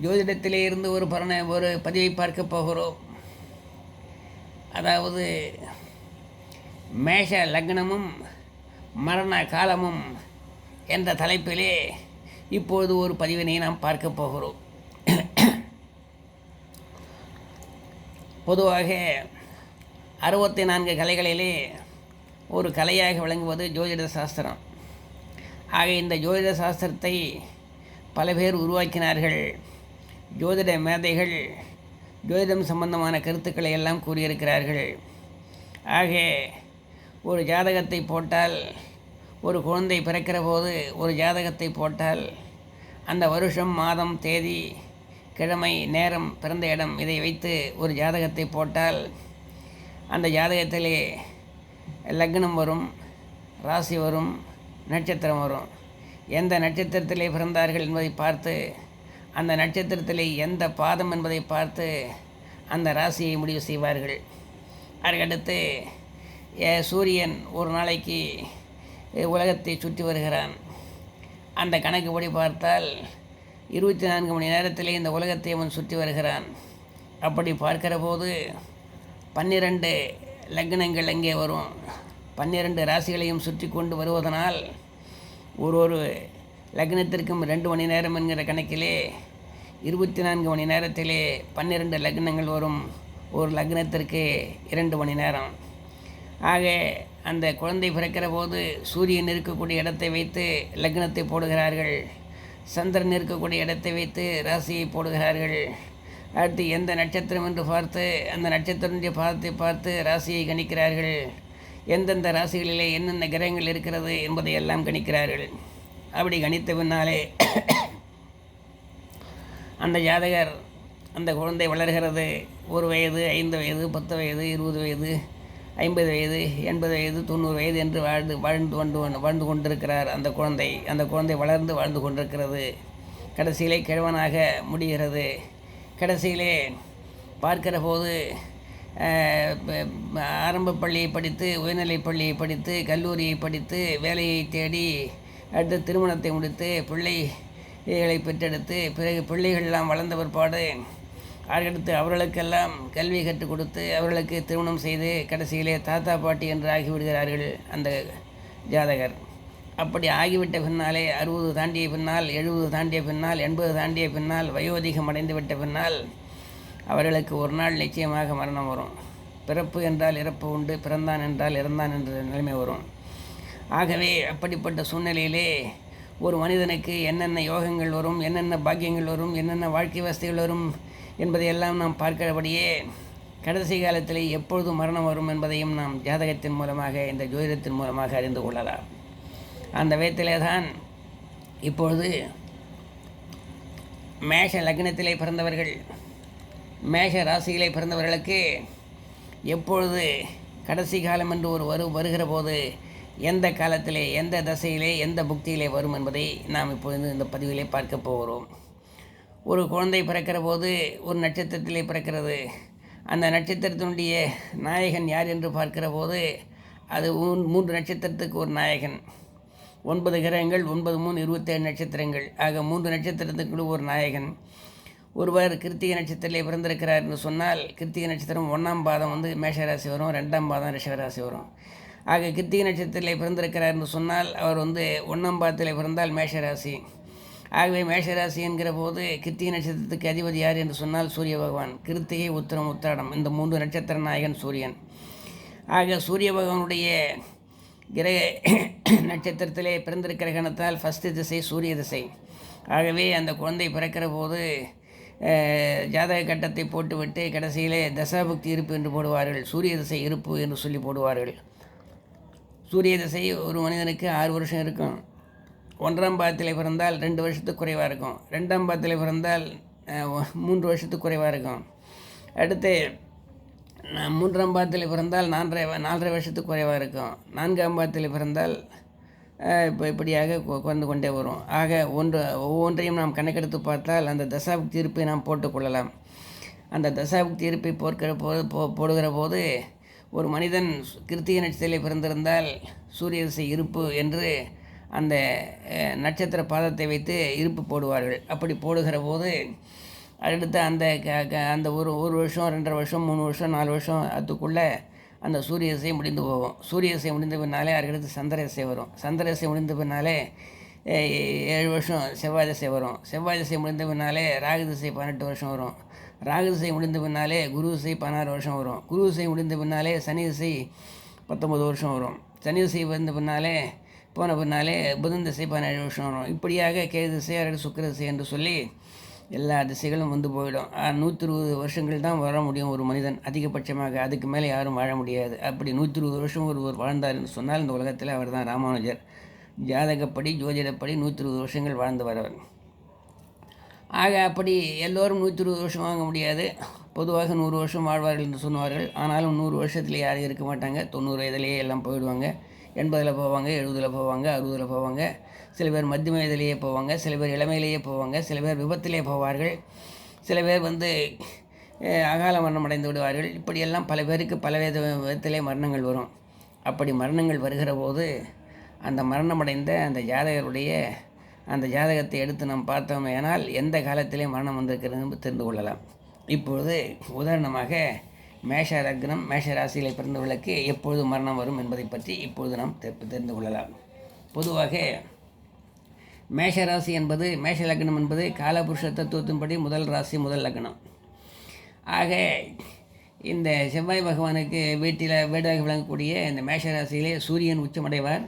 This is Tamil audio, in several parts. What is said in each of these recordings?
ஜோதிடத்திலே இருந்து ஒரு பரண ஒரு பதிவை பார்க்க போகிறோம். அதாவது மேஷ லக்னமும் மரண காலமும் என்ற தலைப்பிலே இப்பொழுது ஒரு பதிவினை நாம் பார்க்க போகிறோம். பொதுவாக அறுபத்தி நான்கு கலைகளிலே ஒரு கலையாக விளங்குவது ஜோதிட சாஸ்திரம். ஆக இந்த ஜோதிட சாஸ்திரத்தை பல பேர் உருவாக்கினார்கள். ஜோதிட மேதைகள் ஜோதிடம் சம்பந்தமான கருத்துக்களை எல்லாம் கூறியிருக்கிறார்கள். ஆக ஒரு ஜாதகத்தை போட்டால் ஒரு குழந்தை பிறக்கிற போது ஒரு ஜாதகத்தை போட்டால் அந்த வருஷம் மாதம் தேதி கிழமை நேரம் பிறந்த இடம் இதை வைத்து ஒரு ஜாதகத்தை போட்டால் அந்த ஜாதகத்திலே லக்னம் வரும் ராசி வரும் நட்சத்திரம் வரும். எந்த நட்சத்திரத்திலே பிறந்தார்கள் என்பதை பார்த்து அந்த நட்சத்திரத்திலே எந்த பாதம் என்பதை பார்த்து அந்த ராசியை முடிவு செய்வார்கள். அதற்கடுத்து ஏ, சூரியன் ஒரு நாளைக்கு உலகத்தை சுற்றி வருகிறான். அந்த கணக்குப்படி பார்த்தால் இருபத்தி நான்கு மணி நேரத்திலே இந்த உலகத்தை அவன் சுற்றி வருகிறான். அப்படி பார்க்கிற போது பன்னிரண்டு லக்னங்கள் அங்கே வரும். பன்னிரண்டு ராசிகளையும் சுற்றி கொண்டு வருவதனால் ஒரு ஒரு லக்னத்திற்கும் ரெண்டு மணி நேரம் என்கிற கணக்கிலே இருபத்தி நான்கு மணி நேரத்திலே பன்னிரண்டு லக்னங்கள் வரும். ஒரு லக்னத்திற்கு இரண்டு மணி நேரம். ஆக அந்த குழந்தை பிறக்கிற போது சூரியன் இருக்கக்கூடிய இடத்தை வைத்து லக்னத்தை போடுகிறார்கள். சந்திரன் இருக்கக்கூடிய இடத்தை வைத்து ராசியை போடுகிறார்கள். அடுத்து எந்த நட்சத்திரம் என்று பார்த்து அந்த நட்சத்திரனுடைய பாதத்தை பார்த்து ராசியை கணிக்கிறார்கள். எந்தெந்த ராசிகளிலே என்னென்ன கிரகங்கள் இருக்கிறது என்பதை எல்லாம் கணிக்கிறார்கள். அப்படி கணித்த பின்னாலே அந்த ஜாதகர் அந்த குழந்தை வளர்கிறது ஒரு வயது ஐந்து வயது பத்து வயது இருபது வயது ஐம்பது வயது எண்பது வயது தொண்ணூறு வயது என்று வாழ்ந்து வாழ்ந்து கொண்டு வாழ்ந்து கொண்டிருக்கிறார் அந்த குழந்தை. அந்த குழந்தை வளர்ந்து வாழ்ந்து கொண்டிருக்கிறது. கடைசியிலே கிழவனாக முடிகிறது. கடைசியிலே பார்க்கிற போது ஆரம்ப பள்ளியை படித்து உயர்நிலைப் பள்ளியை படித்து கல்லூரியை படித்து வேலையை தேடி அடுத்து திருமணத்தை முடித்து பிள்ளைகளை பெற்றெடுத்து பிறகு பிள்ளைகள்லாம் வளர்ந்த பிற்பாடு அடுத்து அவர்களுக்கெல்லாம் கல்வி கற்றுக் கொடுத்து அவர்களுக்கு திருமணம் செய்து கடைசியிலே தாத்தா பாட்டி என்று ஆகிவிடுகிறார்கள் அந்த ஜாதகர். அப்படி ஆகிவிட்ட பின்னாலே அறுபது தாண்டிய பின்னால் எழுபது தாண்டிய பின்னால் எண்பது தாண்டிய பின்னால் வயோதிகம் அடைந்து விட்ட பின்னால் அவர்களுக்கு ஒரு நாள் நிச்சயமாக மரணம் வரும். பிறப்பு என்றால் இறப்பு உண்டு பிறந்தான் என்றால் இறந்தான் என்ற நிலைமை வரும். ஆகவே அப்படிப்பட்ட சூழ்நிலையிலே ஒரு மனிதனுக்கு என்னென்ன யோகங்கள் வரும் என்னென்ன பாக்கியங்கள் வரும் என்னென்ன வாழ்க்கை வசதிகள் வரும் என்பதையெல்லாம் நாம் பார்க்கிறபடியே கடைசி காலத்தில் எப்பொழுது மரணம் வரும் என்பதையும் நாம் ஜாதகத்தின் மூலமாக இந்த ஜோதிடத்தின் மூலமாக அறிந்து கொள்ளலாம். அந்த விதத்திலே தான் இப்பொழுது மேஷ லக்னத்திலே பிறந்தவர்கள் மேஷ ராசியிலே பிறந்தவர்களுக்கு எப்பொழுது கடைசி காலம் என்று ஒரு வரு வருகிற போது எந்த காலத்திலே எந்த தசையிலே எந்த புக்தியிலே வரும் என்பதை நாம் இப்பொழுது இந்த பதிவிலே பார்க்க போகிறோம். ஒரு குழந்தை பிறக்கிற போது ஒரு நட்சத்திரத்திலே பிறக்கிறது. அந்த நட்சத்திரத்தினுடைய நாயகன் யார் என்று பார்க்கிற போது அது மூன்று நட்சத்திரத்துக்கு ஒரு நாயகன். ஒன்பது கிரகங்கள் ஒன்பது மூணு இருபத்தேழு நட்சத்திரங்கள். ஆக மூன்று நட்சத்திரத்துக்கு ஒரு நாயகன். ஒருவர் கிருத்திகை நட்சத்திரத்திலே பிறந்திருக்கிறார் என்று சொன்னால் கிருத்திகை நட்சத்திரம் ஒன்றாம் பாதம் வந்து மேஷராசி வரும் ரெண்டாம் பாதம் ரிஷபராசி வரும். ஆக கிருத்திகை நட்சத்திரத்தில் பிறந்திருக்கிறார் என்று சொன்னால் அவர் வந்து ஒன்றாம் பிறந்தால் மேஷராசி. ஆகவே மேஷராசி என்கிற போது கிருத்திகை நட்சத்திரத்துக்கு அதிபதி யார் என்று சொன்னால் சூரிய பகவான். கிருத்திகை உத்திரம் உத்திராடம். இந்த மூன்று நட்சத்திர நாயகன் சூரியன். ஆக சூரிய பகவானுடைய கிரக நட்சத்திரத்திலே பிறந்திருக்கிற கணத்தால் ஃபஸ்ட்டு திசை சூரிய திசை. ஆகவே அந்த குழந்தை பிறக்கிற போது ஜாதக கட்டத்தை போட்டுவிட்டு கடைசியிலே தசாபுக்தி இருப்பு என்று போடுவார்கள். சூரிய திசை இருப்பு என்று சொல்லி போடுவார்கள். சூரிய திசை ஒரு மனிதனுக்கு ஆறு வருஷம் இருக்கும். ஒன்றாம் பாதத்தில் பிறந்தால் ரெண்டு வருஷத்துக்கு குறைவாக இருக்கும். ரெண்டாம் பாதத்தில் பிறந்தால் மூன்று வருஷத்துக்கு குறைவாக இருக்கும். அடுத்து மூன்றாம் பாதத்தில் பிறந்தால் நான்கரை நாலரை வருஷத்துக்கு குறைவாக இருக்கும். நான்காம் பாதத்தில் பிறந்தால் இப்போ இப்படியாக கு- குறைந்து கொண்டே வரும். ஆக ஒன்று ஒவ்வொன்றையும் நாம் கணக்கெடுத்து பார்த்தால் அந்த தசாபுக்தி இருப்பை நாம் போட்டுக்கொள்ளலாம் அந்த தசாபுக்தி இருப்பை போர்க்கிற போது போ போடுகிற போது ஒரு மனிதன் கிருத்திக நட்சத்திரத்தில் பிறந்திருந்தால் சூரிய திசை இருப்பு என்று அந்த நட்சத்திர பாதத்தை வைத்து இருப்பு போடுவார்கள். அப்படி போடுகிற போது அடுத்த அந்த க- க- அந்த ஒரு ஒரு வருஷம் ரெண்டரை வருஷம் மூணு வருஷம் நாலு வருஷம் அதுக்குள்ளே அந்த சூரிய திசை முடிந்து போகும். சூரிய திசை முடிந்த பின்னாலே அதுக்கடுத்து சந்திர திசை வரும். சந்திர திசை முடிந்த பின்னாலே ஏழு வருஷம் செவ்வாய் திசை வரும். செவ்வாய் திசை முடிந்த பின்னாலே ராகு திசை பதினெட்டு வருஷம் வரும். ராகுசை முடிந்த பின்னாலே குரு பதினாறு வருஷம் வரும். குரு முடிந்த பின்னாலே சனி பத்தொம்பது வருஷம் வரும். சனி வந்த பின்னாலே போன பின்னாலே புதன் திசை பதினேழு வருஷம் வரும். இப்படியாக கே திசை அல்லது சுக்கிர திசை என்று சொல்லி எல்லா திசைகளும் வந்து போயிடும். நூற்றி இருபது வருஷங்கள் தான் வாழ முடியும் ஒரு மனிதன். அதிகபட்சமாக அதுக்கு மேலே யாரும் வாழ முடியாது. அப்படி நூற்றி இருபது வருஷம் ஒருவர் வாழ்ந்தார் என்று சொன்னால் இந்த உலகத்தில் அவர் தான் ராமானுஜர். ஜாதகப்படி ஜோதிடப்படி நூற்றி இருபது வருஷங்கள் வாழ்ந்து வரவர். ஆக அப்படி எல்லோரும் நூற்றி இருபது வருஷம் வாங்க முடியாது. பொதுவாக நூறு வருஷம் வாழ்வார்கள் என்று சொன்னார்கள் ஆனாலும் நூறு வருஷத்தில் யாரும் இருக்க மாட்டாங்க. தொண்ணூறு வயதிலேயே எல்லாம் போயிடுவாங்க. எண்பதில் போவாங்க எழுபதில் போவாங்க அறுபதில் போவாங்க. சில பேர் மத்திய வயதிலேயே போவாங்க. சில பேர் இளமையிலேயே போவாங்க. சில பேர் விபத்திலே போவார்கள். சில பேர் வந்து அகால மரணம் அடைந்து விடுவார்கள். இப்படியெல்லாம் பல பேருக்கு பல வித விதத்திலே மரணங்கள் வரும். அப்படி மரணங்கள் வருகிற போது அந்த மரணமடைந்த அந்த ஜாதகருடைய அந்த ஜாதகத்தை எடுத்து நாம் பார்த்தோமேனால் எந்த காலத்திலே மரணம் வந்திருக்கிறது என்று தெரிந்து கொள்ளலாம். இப்பொழுது உதாரணமாக மேஷ லக்னம் மேஷ ராசியில் பிறந்தவர்களுக்கு எப்பொழுது மரணம் வரும் என்பதை பற்றி இப்பொழுது நாம் தெரிந்து கொள்ளலாம். பொதுவாக மேஷ ராசி என்பது மேஷ லக்னம் என்பது காலபுருஷ தத்துவத்தின்படி முதல் ராசி முதல் லக்னம். ஆக இந்த செவ்வாய் பகவானுக்கு வீட்டில் வீடாக விளங்கக்கூடிய இந்த மேஷ ராசியிலே சூரியன் உச்சமடைவார்.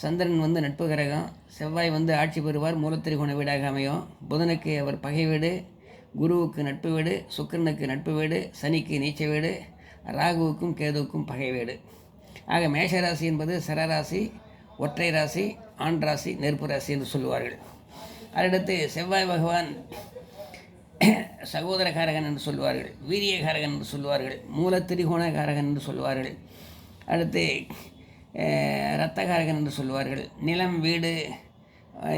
சந்திரன் வந்து நட்பு கிரகம். செவ்வாய் வந்து ஆட்சி பெறுவார் மூலத்திரிகோண வீடாக அமையும். புதனுக்கு அவர் பகை வீடு குருவுக்கு நட்பு வீடு சுக்கிரனுக்கு நட்பு வீடு சனிக்கு நீச்ச வீடு ராகுவுக்கும் கேதுவுக்கும் பகை வீடு. ஆக மேஷராசி என்பது சரராசி ஒற்றை ராசி ஆண் ராசி நெருப்பு ராசி என்று சொல்லுவார்கள். அடுத்து செவ்வாய் பகவான் சகோதரகாரகன் என்று சொல்வார்கள் வீரியகாரகன் என்று சொல்வார்கள் மூலத்திரிகோணகாரகன் என்று சொல்வார்கள் அடுத்து ரத்தகாரகன் என்று சொல்வார்கள் நிலம் வீடு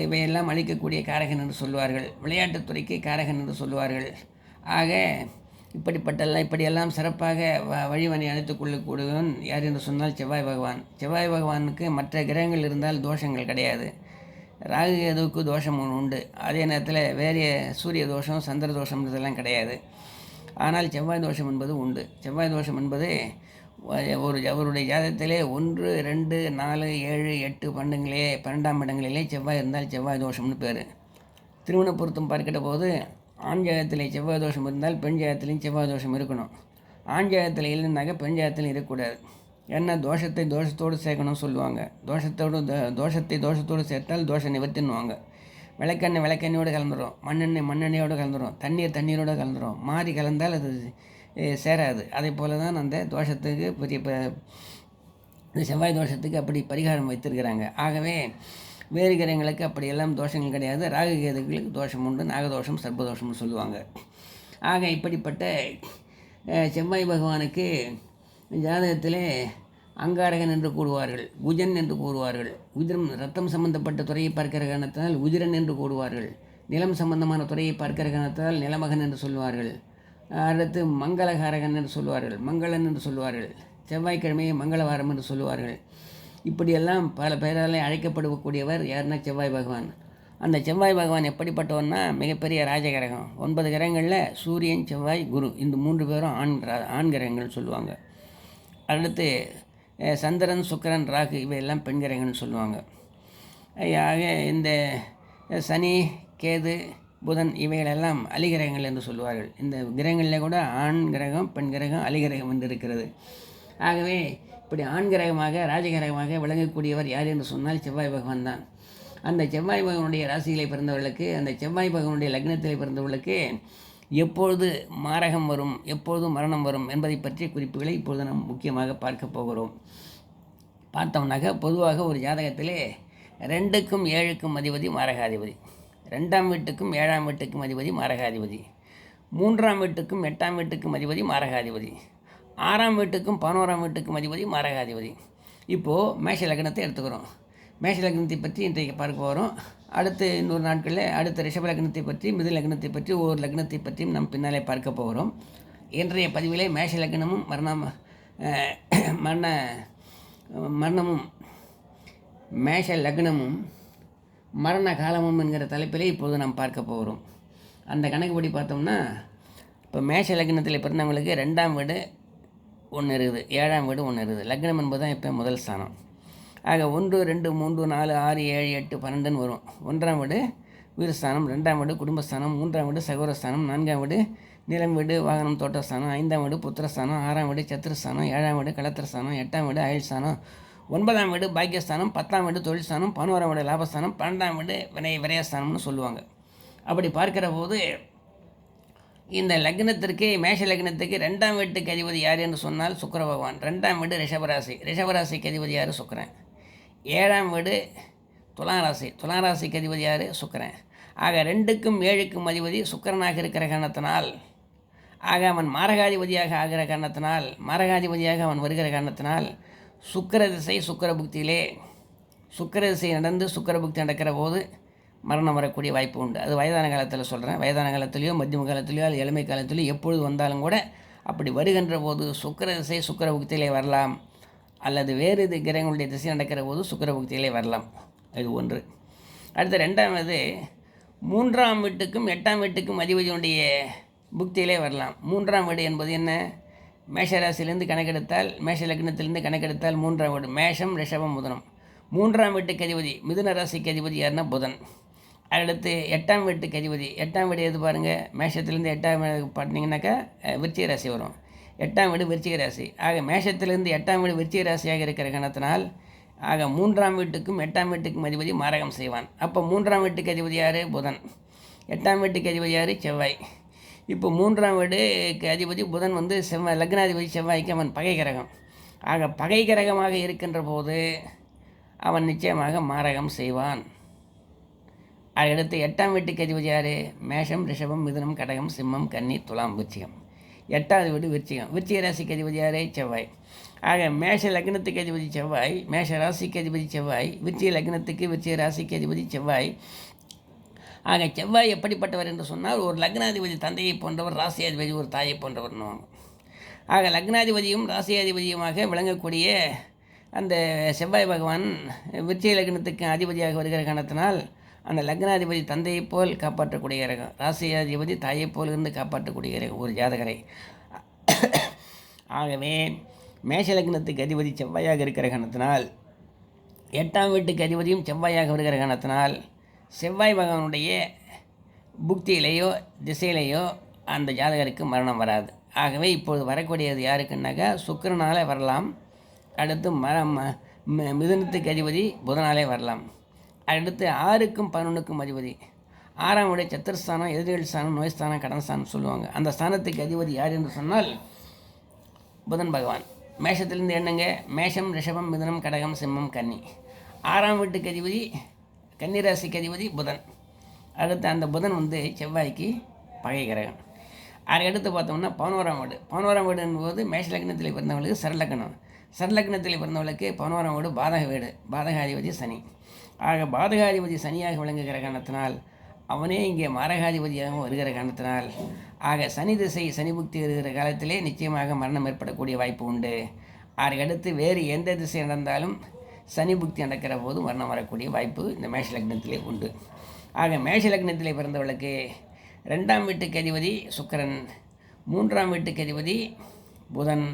இவையெல்லாம் அளிக்கக்கூடிய காரகன் என்று சொல்வார்கள் விளையாட்டுத்துறைக்கு காரகன் என்று சொல்வார்கள் ஆக இப்படிப்பட்டெல்லாம் இப்படியெல்லாம் சிறப்பாக வ வழிவனை அழைத்துக் கொள்ளக்கூடியவன் யார் என்று சொன்னால் செவ்வாய் பகவான். செவ்வாய் பகவானுக்கு மற்ற கிரகங்கள் இருந்தால் தோஷங்கள் கிடையாது. ராகு கேதுவுக்கு தோஷம் ஒன்று உண்டு. அதே நேரத்தில் வேறு சூரிய தோஷம் சந்திர தோஷம் இதெல்லாம் கிடையாது. ஆனால் செவ்வாய் தோஷம் என்பது உண்டு. செவ்வாய் தோஷம் என்பது ஒரு அவருடைய ஜாதகத்திலே ஒன்று ரெண்டு நாலு ஏழு எட்டு பன்னெண்டுங்களே பன்னெண்டாம் இடங்களிலே செவ்வாய் இருந்தால் செவ்வாய் தோஷம்னு பேர். திருமண பொருத்தம் பார்க்கிற போது ஆண் ஜாதகத்திலே செவ்வாய் தோஷம் இருந்தால் பெண் ஜாதகத்திலையும் செவ்வாய் தோஷம் இருக்கணும். ஆண் ஜாதகத்தில் இல்லைனாக்க பெண் ஜாதகத்திலும் இருக்கக்கூடாது. ஏன்னா தோஷத்தை தோஷத்தோடு சேர்க்கணும்னு சொல்லுவாங்க. தோஷத்தோடு தோ- தோஷத்தை தோஷத்தோடு சேர்த்தால் தோஷ நிவர்த்தின்னுவாங்க. விளக்கெண்ணெய் விளக்கெண்ணையோடு கலந்துடும் மண்ணெண்ணெய் மண்ணெண்ணையோடு கலந்துடும் தண்ணீர் தண்ணீரோடு கலந்துடும் மாறி கலந்தால் அது சேராது. அதே போல தான் அந்த தோஷத்துக்கு பெரிய ப- இந்த செவ்வாய் தோஷத்துக்கு அப்படி பரிகாரம் வைத்திருக்கிறாங்க. ஆகவே வேறு கிரகங்களுக்கு அப்படியெல்லாம் தோஷங்கள் கிடையாது. ராகு கேதுகளுக்கு தோஷம் உண்டு நாகதோஷம் சர்ப்பதோஷம்னு சொல்லுவாங்க. ஆக இப்படிப்பட்ட செவ்வாய் பகவானுக்கு ஜாதகத்திலே அங்காரகன் என்று கூறுவார்கள் குஜன் என்று கூறுவார்கள் உதிரம் ரத்தம் சம்பந்தப்பட்ட துறையை பார்க்கிற காரணத்தினால் உதிரன் என்று கூறுவார்கள் நிலம் சம்பந்தமான துறையை பார்க்கிற காரணத்தால் நிலமகன் என்று சொல்வார்கள். அடுத்து மங்களகாரகன் என்று சொல்லுவார்கள். மங்களன் என்று சொல்லுவார்கள். செவ்வாய்க்கிழமையை மங்களவாரம் என்று சொல்லுவார்கள். இப்படியெல்லாம் பல பெயராலே அழைக்கப்படக்கூடியவர் யாருன்னா செவ்வாய் பகவான். அந்த செவ்வாய் பகவான் எப்படிப்பட்டவன்னா மிகப்பெரிய ராஜகிரகம். ஒன்பது கிரகங்களில் சூரியன் செவ்வாய் குரு. இந்த மூன்று பேரும் ஆண் ரா- ஆண் கிரகங்கள்னு சொல்லுவாங்க. அடுத்து சந்திரன் சுக்கரன் ராகு இவையெல்லாம் பெண் கிரகங்கள்னு சொல்லுவாங்க. ஆக இந்த சனி கேது புதன் இவைகளெல்லாம் அலிகிரகங்கள் என்று சொல்வார்கள். இந்த கிரகங்களில் கூட ஆண் கிரகம் பெண் கிரகம் அலிகிரகம் என்று இருக்கிறது. ஆகவே இப்படி ஆண் கிரகமாக ராஜகிரகமாக விளங்கக்கூடியவர் யார் என்று சொன்னால் செவ்வாய் பகவான் தான். அந்த செவ்வாய் பகவனுடைய ராசிகளை பிறந்தவர்களுக்கு அந்த செவ்வாய் பகவனுடைய லக்னத்திலே பிறந்தவர்களுக்கு எப்பொழுது மாரகம் வரும் எப்பொழுது மரணம் வரும் என்பதை பற்றிய குறிப்புகளை இப்பொழுது நாம் முக்கியமாக பார்க்க போகிறோம். பார்த்தோம்னாக்க பொதுவாக ஒரு ஜாதகத்திலே ரெண்டுக்கும் ஏழுக்கும் அதிபதி மாரகாதிபதி. ரெண்டாம் வீட்டுக்கும் ஏழாம் வீட்டுக்கும் அதிபதி மாரகாதிபதி. மூன்றாம் வீட்டுக்கும் எட்டாம் வீட்டுக்கும் அதிபதி மாரகாதிபதி. ஆறாம் வீட்டுக்கும் பதினோராம் வீட்டுக்கும் அதிபதி மாரகாதிபதி. இப்போது மேஷ லக்னத்தை எடுத்துக்கிறோம். மேஷ லக்னத்தை பற்றி இன்றைக்கு பார்க்க போகிறோம் அடுத்து இன்னொரு நாட்களில் அடுத்த ரிஷப லக்னத்தை பற்றி மிது லக்னத்தை பற்றி ஒவ்வொரு லக்னத்தை பற்றியும் நாம் பின்னாலே பார்க்க போகிறோம் இன்றைய பதிவிலே மேஷ லக்னமும் மரணம் மரண மரணமும் மேஷ லக்னமும் மரண காலமும் என்கிற தலைப்பிலே இப்போது நாம் பார்க்க போகிறோம். அந்த கணக்குப்படி பார்த்தோம்னா இப்போ மேஷ லக்னத்தில் பிறந்தவங்களுக்கு ரெண்டாம் வீடு ஒன்று இருக்குது ஏழாம் வீடு ஒன்று இருக்குது. லக்னம் என்பது தான் இப்போ முதல் ஸ்தானம். ஆக ஒன்று ரெண்டு மூன்று நாலு ஆறு ஏழு எட்டு பன்னெண்டுன்னு வரும். ஒன்றாம் வீடு வீரஸ்தானம் ரெண்டாம் வீடு குடும்பஸ்தானம் மூன்றாம் வீடு சகோதரஸ்தானம் நான்காம் வீடு நிலம் வீடு வாகனம் தோட்டஸ்தானம் ஐந்தாம் வீடு புத்திரஸ்தானம் ஆறாம் வீடு சத்திரஸ்தானம் ஏழாம் வீடு கலத்திரஸ்தானம் எட்டாம் வீடு அயல்ஸ்தானம் ஒன்பதாம் வீடு பாக்கியஸ்தானம் பத்தாம் வீடு தொழில்ஸ்தானம் பதினோராம் வீடு லாபஸ்தானம் பன்னெண்டாம் வீடு வினய விரயஸ்தானம்னு சொல்லுவாங்க. அப்படி பார்க்கிற போது இந்த லக்னத்திற்கு மேஷ லக்னத்துக்கு ரெண்டாம் வீட்டுக்கு அதிபதி யார் என்று சொன்னால் சுக்கர பகவான். ரெண்டாம் வீடு ரிஷபராசி. ரிஷபராசிக்கு அதிபதி யார்? சுக்கரன். ஏழாம் வீடு துலாம் ராசி. துலாம் ராசிக்கு அதிபதி யார்? சுக்கரன். ஆக ரெண்டுக்கும் ஏழுக்கும் அதிபதி சுக்கரனாக இருக்கிற காரணத்தினால் ஆக அவன் மாரகாதிபதியாக ஆகிற காரணத்தினால் மாரகாதிபதியாக அவன் வருகிற காரணத்தினால் சுக்கர திசை சுக்கர புக்தியிலே சுக்கிர திசை நடந்து சுக்கர புக்தி நடக்கிற போது மரணம் வரக்கூடிய வாய்ப்பு உண்டு. அது வயதான காலத்தில் சொல்கிறேன் வயதான காலத்திலையோ மத்தியம காலத்திலையோ அல்லது இளமை காலத்திலையோ எப்பொழுது வந்தாலும் கூட அப்படி வருகின்ற போது சுக்கர திசை சுக்கிர புக்தியிலே வரலாம். அல்லது வேறு இது கிரகங்களுடைய திசை நடக்கிற போது சுக்கிர புக்தியிலே வரலாம். இது ஒன்று. அடுத்து ரெண்டாவது மூன்றாம் வீட்டுக்கும் எட்டாம் வீட்டுக்கும் அதிபதியுடைய புக்தியிலே வரலாம். மூன்றாம் வீடு என்பது என்ன? மேஷராசியிலேருந்து கணக்கெடுத்தால் மேஷ லக்னத்திலிருந்து கணக்கெடுத்தால் மூன்றாம் வீடு மேஷம் ரிஷபம் புதனம். மூன்றாம் வீட்டுக்கு அதிபதி மிதுன ராசிக்கு அதிபதி யாருன்னா புதன். அடுத்து எட்டாம் வீட்டுக்கு அதிபதி. எட்டாம் வீடு எது பாருங்கள் மேஷத்துலேருந்து எட்டாம் வீடு பார்த்தீங்கன்னாக்கா விருச்சிக ராசி வரும். எட்டாம் வீடு விருச்சிக ராசி. ஆக மேஷத்திலேருந்து எட்டாம் வீடு விருச்சிக ராசியாக இருக்கிற கணத்தினால் ஆக மூன்றாம் வீட்டுக்கும் எட்டாம் வீட்டுக்கும் அதிபதி மாரகம் செய்வான். அப்போ மூன்றாம் வீட்டுக்கு அதிபதி யார்? புதன். எட்டாம் வீட்டுக்கு அதிபதி யார்? செவ்வாய். இப்போ மூன்றாம் வீடு அதிபதி புதன் வந்து செவ்வாய் லக்னாதிபதி செவ்வாய்க்கு அவன் பகை கிரகம். ஆக பகை கிரகமாக இருக்கின்ற போது அவன் நிச்சயமாக மாரகம் செய்வான். அடுத்து எட்டாம் வீட்டுக்கு அதிபதி யார்? மேஷம் ரிஷபம் மிதுனம் கடகம் சிம்மம் கன்னி துலாம் விருச்சிகம். எட்டாவது வீடு விருச்சிகம். விருச்சிக ராசிக்கு அதிபதி யார்? செவ்வாய். ஆக மேஷ லக்னத்துக்கு அதிபதி செவ்வாய் மேஷ ராசிக்கு அதிபதி செவ்வாய் விருச்சிக லக்னத்துக்கு விருச்சிக ராசிக்கு அதிபதி செவ்வாய் ஆக செவ்வாய் எப்படிப்பட்டவர் என்று சொன்னால் ஒரு லக்னாதிபதி தந்தையை போன்றவர் ராசியாதிபதி ஒரு தாயை போன்றவர்னுவாங்க ஆக லக்னாதிபதியும் ராசியாதிபதியுமாக விளங்கக்கூடிய அந்த செவ்வாய் பகவான் விருச்சிக லக்னத்துக்கு அதிபதியாக வருகிற காரணத்தினால் அந்த லக்னாதிபதி தந்தையைப் போல் காப்பாற்றக்கூடிய கிரகம் ராசியாதிபதி தாயைப் போல் இருந்து காப்பாற்றக்கூடிய கிரகம் ஒரு ஜாதகரை. ஆகவே மேஷ லக்னத்துக்கு அதிபதி செவ்வாயாக இருக்கிற காரணத்தினால் எட்டாம் வீட்டுக்கு அதிபதியும் செவ்வாயாக வருகிற காரணத்தினால் செவ்வாய் பகவானுடைய புக்தியிலேயோ திசையிலேயோ அந்த ஜாதகருக்கு மரணம் வராது. ஆகவே இப்பொழுது வரக்கூடியது யாருக்குன்னாக்கா சுக்கிரனாலே வரலாம். அடுத்து மரம் ம- மிதுனத்துக்கு அதிபதி புதனாலே வரலாம். அடுத்து ஆறுக்கும் பதினொன்றுக்கும் அதிபதி. ஆறாம் உடைய சத்திரஸ்தானம் எதிரிகள் ஸ்தானம் நோய் ஸ்தானம் கடன் ஸ்தானம் சொல்லுவாங்க. அந்த ஸ்தானத்துக்கு அதிபதி யார் என்று சொன்னால் புதன் பகவான். மேஷத்திலிருந்து என்னங்க? மேஷம் ரிஷபம் மிதுனம் கடகம் சிம்மம் கன்னி. ஆறாம் வீட்டுக்கு அதிபதி கன்னிராசிக்கு அதிபதி புதன். அடுத்து அந்த புதன் வந்து செவ்வாய்க்கு பகை கிரகம். அதை எடுத்து பார்த்தோம்னா பதினோராம் வீடு. பதினோராம் வீடு என்பது மேஷ லக்னத்தில் பிறந்தவங்களுக்கு சரலக்கணம் சரலக்னத்தில் பிறந்தவங்களுக்கு பதினோராம் வீடு பாதக வீடு. பாதகாதிபதி சனி. ஆக பாதகாதிபதி சனியாக விளங்குகிற காரணத்தினால் அவனே இங்கே மாரகாதிபதியாகவும் வருகிற காரணத்தினால் ஆக சனி திசை சனி புக்தி வருகிற காலத்திலே நிச்சயமாக மரணம் ஏற்படக்கூடிய வாய்ப்பு உண்டு. அதற்கடுத்து வேறு எந்த திசை நடந்தாலும் சனி புக்தி நடக்கிற போது மரணம் வரக்கூடிய வாய்ப்பு இந்த மேஷ லக்னத்திலே உண்டு. ஆக மேஷ லக்னத்திலே பிறந்தவளுக்கு ரெண்டாம் வீட்டுக்கு அதிபதி சுக்கரன் மூன்றாம் வீட்டுக்கு அதிபதி புதன்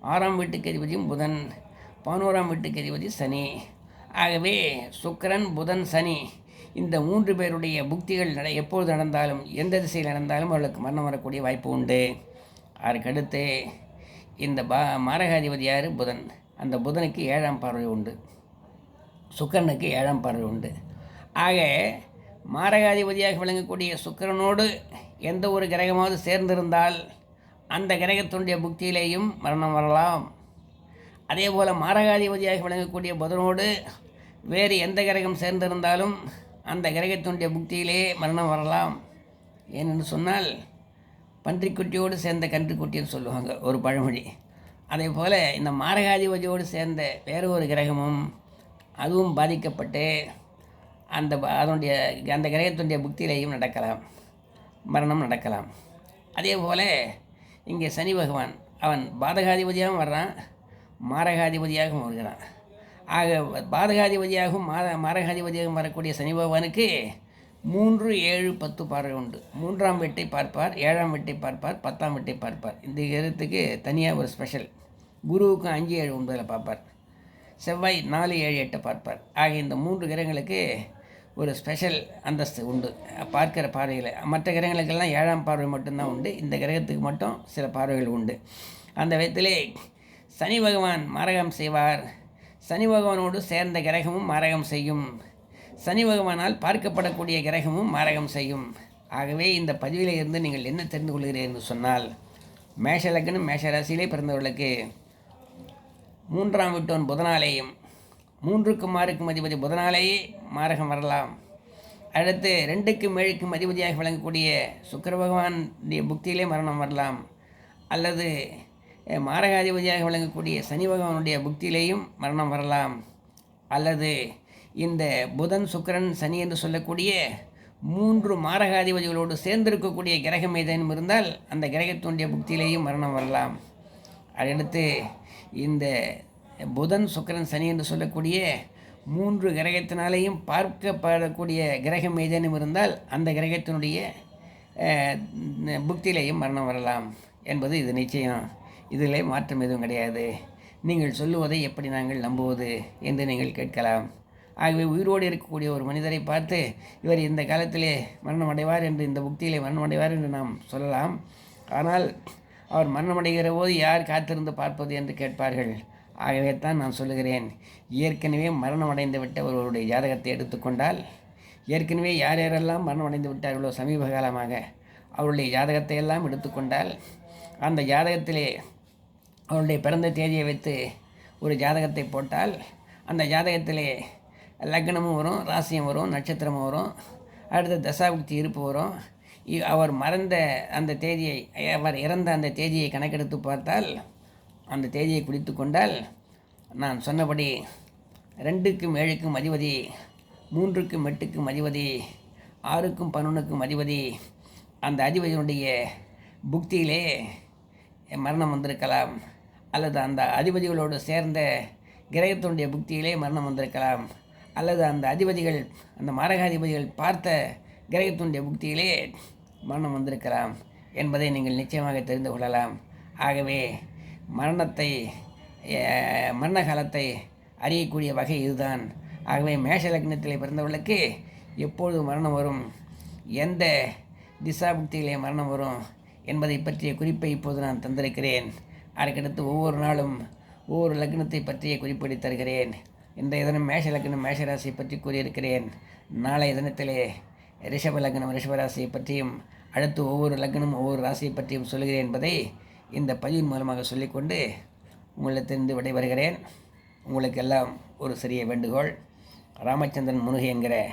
ஆறாம் வீட்டுக்கு அதிபதியும் புதன் பதினோராம் வீட்டுக்கு அதிபதி சனி. ஆகவே சுக்கரன் புதன் சனி இந்த மூன்று பேருடைய புக்திகள் நட எப்பொழுது நடந்தாலும் எந்த திசையில் நடந்தாலும் அவர்களுக்கு மரணம் வரக்கூடிய வாய்ப்பு உண்டு. அதற்கடுத்து இந்த பா மாரகாதிபதி யார்? புதன். அந்த புதனுக்கு ஏழாம் பார்வை உண்டு. சுக்கரனுக்கு ஏழாம் பார்வை உண்டு. ஆக மாரகாதிபதியாக விளங்கக்கூடிய சுக்கரனோடு எந்த ஒரு கிரகமாவது சேர்ந்திருந்தால் அந்த கிரகத்தினுடைய புக்தியிலேயும் மரணம் வரலாம். அதே போல் மாரகாதிபதியாக விளங்கக்கூடிய புதனோடு வேறு எந்த கிரகம் சேர்ந்திருந்தாலும் அந்த கிரகத்தினுடைய புக்தியிலே மரணம் வரலாம். ஏனென்று சொன்னால் பன்றிக்குட்டியோடு சேர்ந்த கன்றுக்குட்டின்னு சொல்லுவாங்க ஒரு பழமொழி. அதே போல் இந்த மாரகாதிபதியோடு சேர்ந்த வேறு ஒரு கிரகமும் அதுவும் பாதிக்கப்பட்டு அந்த அதனுடைய அந்த கிரகத்தினுடைய புக்தியிலேயும் நடக்கலாம் மரணம் நடக்கலாம். அதே போல் இங்கே சனி பகவான் அவன் பாதகாதிபதியாகவும் வர்றான் மாரகாதிபதியாகவும் வருகிறான். ஆக பாதகாதிபதியாகவும் மாத மாரகாதிபதியாகவும் வரக்கூடிய சனி பகவானுக்கு மூன்று ஏழு பத்து பார்வை உண்டு. மூன்றாம் வீட்டை பார்ப்பார் ஏழாம் வீட்டை பார்ப்பார் பத்தாம் வீட்டை பார்ப்பார். இந்த கிரகத்துக்கு தனியாக ஒரு ஸ்பெஷல் குருவுக்கும் அஞ்சு ஏழு ஒன்பதில் பார்ப்பார். செவ்வாய் நாலு ஏழு எட்டை பார்ப்பார். ஆகிய இந்த மூன்று கிரகங்களுக்கு ஒரு ஸ்பெஷல் அந்தஸ்து உண்டு. பார்க்கிற பார்வையில். மற்ற கிரகங்களுக்கெல்லாம் ஏழாம் பார்வை மட்டும்தான் உண்டு. இந்த கிரகத்துக்கு மட்டும் சில பார்வைகள் உண்டு. அந்த விதத்திலே சனி பகவான் மாரகம் செய்வார். சனி பகவானோடு சேர்ந்த கிரகமும் மாரகம் செய்யும். சனி பகவானால் பார்க்கப்படக்கூடிய கிரகமும் மாரகம் செய்யும். ஆகவே இந்த பதிவிலே இருந்து நீங்கள் என்ன தெரிந்து கொள்கிறீர்கள் என்று சொன்னால் மேஷ லக்னம் மேஷ ராசியிலே பிறந்தவர்களுக்கு மூன்றாம் விட்டோன் புதனாலேயும் மூன்றுக்கும் ஆறுக்கும் அதிபதி புதனாலேயே மாரகம் வரலாம். அடுத்து ரெண்டுக்கும் ஏழுக்கும் அதிபதியாக விளங்கக்கூடிய சுக்கர பகவானுடைய புக்தியிலே மரணம் வரலாம். அல்லது மாரகாதிபதியாக விளங்கக்கூடிய சனி பகவானுடைய புக்தியிலேயும் மரணம் வரலாம். அல்லது இந்த புதன் சுக்கிரன் சனி என்று சொல்லக்கூடிய மூன்று மாரகாதிபதிகளோடு சேர்ந்திருக்கக்கூடிய கிரகம் ஏதேனும் இருந்தால் அந்த கிரகத்தினுடைய புக்தியிலேயும் மரணம் வரலாம். அடுத்து இந்த புதன் சுக்கிரன் சனி என்று சொல்லக்கூடிய மூன்று கிரகத்தினாலேயும் பார்க்கப்படக்கூடிய கிரகம் ஏதேனும் இருந்தால் அந்த கிரகத்தினுடைய புக்தியிலேயும் மரணம் வரலாம் என்பது இது நிச்சயம். இதில் மாற்றம் எதுவும் கிடையாது. நீங்கள் சொல்லுவதை எப்படி நாங்கள் நம்புவது என்று நீங்கள் கேட்கலாம். ஆகவே உயிரோடு இருக்கக்கூடிய ஒரு மனிதரை பார்த்து இவர் இந்த காலத்திலே மரணம் அடைவார் என்று இந்த புக்தியிலே மரணம் அடைவார் என்று நாம் சொல்லலாம். ஆனால் அவர் மரணமடைகிற போது யார் காத்திருந்து பார்ப்பது என்று கேட்பார்கள். ஆகவே தான் நான் சொல்லுகிறேன் ஏற்கனவே மரணம் அடைந்து விட்ட ஒருவருடைய ஜாதகத்தை எடுத்துக்கொண்டால் ஏற்கனவே யார் யாரெல்லாம் மரணம் அடைந்து விட்டார்களோ சமீப காலமாக அவருடைய ஜாதகத்தை எல்லாம் எடுத்துக்கொண்டால் அந்த ஜாதகத்திலே அவருடைய பிறந்த தேதியை வைத்து ஒரு ஜாதகத்தை போட்டால் அந்த ஜாதகத்திலே லக்னமும் வரும் ராசியும் வரும் நட்சத்திரமும் வரும் அடுத்த தசாபுக்தி இருப்பு வரும் அவர் மறந்த அந்த தேதியை அவர் இறந்த அந்த தேதியை கணக்கெடுத்து பார்த்தால் அந்த தேதியை குறித்து கொண்டால் நான் சொன்னபடி ரெண்டுக்கும் ஏழுக்கும் அதிபதி மூன்றுக்கும் எட்டுக்கும் அதிபதி ஆறுக்கும் பதினொன்றுக்கும் அதிபதி அந்த அதிபதியினுடைய புக்தியிலே மரணம் வந்திருக்கலாம் அல்லது அந்த அதிபதிகளோடு சேர்ந்த கிரகத்தினுடைய புக்தியிலே மரணம் வந்திருக்கலாம் அல்லது அந்த அதிபதிகள் அந்த மாரகாதிபதிகள் பார்த்த கிரகத்தினுடைய புக்தியிலே மரணம் வந்திருக்கலாம் என்பதை நீங்கள் நிச்சயமாக தெரிந்து கொள்ளலாம். ஆகவே மரணத்தை மரண காலத்தை அறியக்கூடிய வகை இதுதான். ஆகவே மேஷ லக்னத்தில் பிறந்தவர்களுக்கு எப்பொழுது மரணம் வரும்? எந்த திசாபுக்தியிலே மரணம் வரும்? என்பதை பற்றிய குறிப்பை இப்போது நான் தந்திருக்கிறேன். அதற்கடுத்து ஒவ்வொரு நாளும் ஒவ்வொரு லக்னத்தை பற்றிய குறிப்பெடு தருகிறேன். இன்றைய தினம் மேஷ லக்னம் மேஷராசி பற்றி கூறியிருக்கிறேன். நாளைய தினத்திலே ரிஷப லக்னம் ரிஷபராசியை பற்றியும் அடுத்து ஒவ்வொரு லக்னம் ஒவ்வொரு ராசியை பற்றியும் சொல்கிறேன் என்பதை இந்த பதிவின் மூலமாக சொல்லிக்கொண்டு உங்களிடத்திலிருந்து விடைபெறுகிறேன். உங்களுக்கு எல்லாம் ஒரு சிறிய வேண்டுகோள். ராமச்சந்திரன் முருகை என்கிற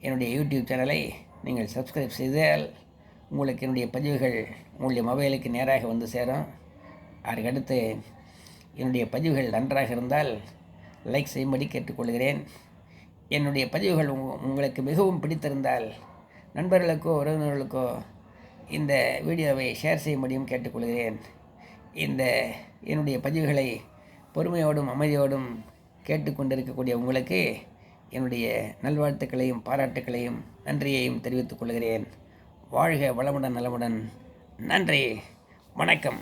என்னுடைய யூடியூப் சேனலை நீங்கள் சப்ஸ்கிரைப் செய்தால் உங்களுக்கு என்னுடைய பதிவுகள் உங்களுடைய மொபைலுக்கு நேராக வந்து சேரும். அதுக்கடுத்து என்னுடைய பதிவுகள் நன்றாக இருந்தால் லைக் செய்யும்படி கேட்டுக்கொள்கிறேன். என்னுடைய பதிவுகள் உங்களுக்கு மிகவும் பிடித்திருந்தால் நண்பர்களுக்கோ உறவினர்களுக்கோ இந்த வீடியோவை ஷேர் செய்யும்படியும் கேட்டுக்கொள்கிறேன். இந்த என்னுடைய பதிவுகளை பொறுமையோடும் அமைதியோடும் கேட்டுக்கொண்டிருக்கக்கூடிய உங்களுக்கு என்னுடைய நல்வாழ்த்துக்களையும் பாராட்டுக்களையும் நன்றியையும் தெரிவித்துக் கொள்கிறேன். வாழ்க வளமுடன் நலமுடன். நன்றி. வணக்கம்.